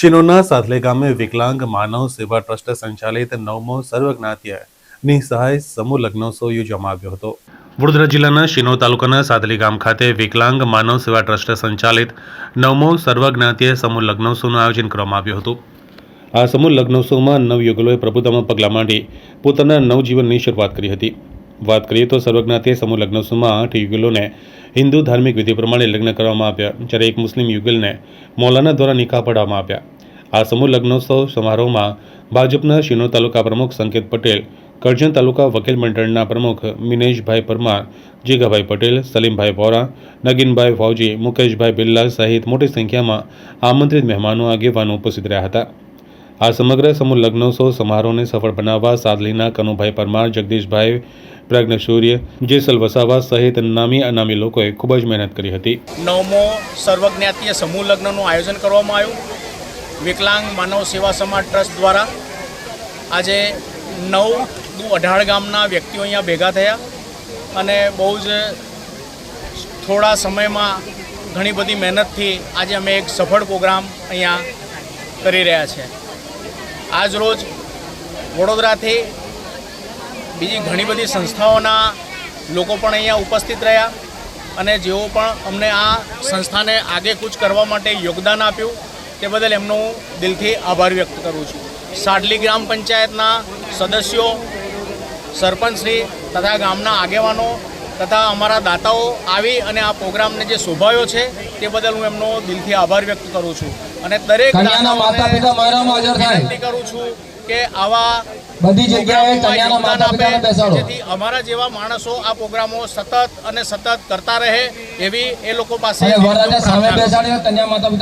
શિનોરના સાથલે ગામે વિકલાંગ માનવ સેવા ટ્રસ્ટ સંચાલિત નવમો સર્વજ્ઞાતીય નિસહાય સમૂહ લગ્નોત્સવ યોજવામાં આવ્યો હતો. વડોદરા જિલ્લાના શિનો તાલુકાના સાદલી ગામ ખાતે વિકલાંગ માનવ સેવા ટ્રસ્ટ સંચાલિત નવમો સર્વજ્ઞાતીય સમૂહ લગ્નોત્સવનું આયોજન કરવામાં આવ્યું હતું. આ સમૂહ લગ્નોત્સવમાં નવયુગલોએ પ્રભુતામાં પગલાં માંડી પોતાના નવજીવનની શરૂઆત કરી હતી. વાત કરીએ તો સર્વજ્ઞાતીય સમૂહ લગ્નોત્સવમાં આઠ યુગલોને હિન્દુ ધાર્મિક વિધિ પ્રમાણે લગ્ન કરવામાં આવ્યા, જ્યારે એક મુસ્લિમ યુગલને મૌલાના દ્વારા નિકાહ પડાવવામાં આવ્યા. આ સમૂહ લગ્નોત્સવ સમારોહમાં ભાજપના શિનો તાલુકા પ્રમુખ સંકેત પટેલ, કરજણ તાલુકા વકીલ મંડળના પ્રમુખ મિનેશભાઈ પરમાર, જીગાભાઈ પટેલ, સલીમભાઈ વોરા, નગીનભાઈ ફૌજી મુકેશભાઈ બિરલા સહિત મોટી સંખ્યામાં આમંત્રિત મહેમાનો આગેવાનો ઉપસ્થિત રહ્યા હતા. આ સમગ્ર સમૂહ લગ્નોત્સવ સમારોહને સફળ બનાવવા સાદલીના કનુભાઈ પરમાર, જગદીશભાઈ પ્રજ્ઞ સૂર્ય, જેસલ વસાવા સહિત નામી અનામી લોકોએ ખૂબ જ મહેનત કરી હતી. નવમો સર્વજ્ઞાતીય સમૂહ લગ્નનું આયોજન કરવામાં આવ્યું. વિકલાંગ માનવ સેવા સમાજ ટ્રસ્ટ દ્વારા આજે નવ અઢાર ગામના વ્યક્તિઓ અહીંયા ભેગા થયા અને બહુ જ થોડા સમયમાં ઘણી બધી મહેનતથી આજે અમે એક સફળ પ્રોગ્રામ અહીંયા કરી રહ્યા છે. આજ રોજ વડોદરાથી બીજી ઘણી બધી સંસ્થાઓના લોકો પણ અહીંયા ઉપસ્થિત રહ્યા અને જેઓ પણ અમને આ સંસ્થાને આગે કૂચ કરવા માટે યોગદાન આપ્યું તે બદલ એમનો હું દિલથી આભાર વ્યક્ત કરું છું સાડલી ગ્રામ પંચાયતના સદસ્યો સરપંચશ્રી તથા ગામના આગેવાનો તથા અમારા દાતાઓ આવી અને આ પ્રોગ્રામને જે શોભાયો છે તે બદલ હું એમનો દિલથી આભાર વ્યક્ત કરું છું અને દરેક થાય. વિનંતી કરું છું કે આવા બધી જગ્યાએ કન્યાના માતા પિતાને બેસાડો. જેથી અમારા જેવા માણસો આ પ્રોગ્રામો સતત અને સતત કરતા રહે એવી એ લોકો પાસે વરરાજા સામે બેસાડીને કન્યા માતા પિતા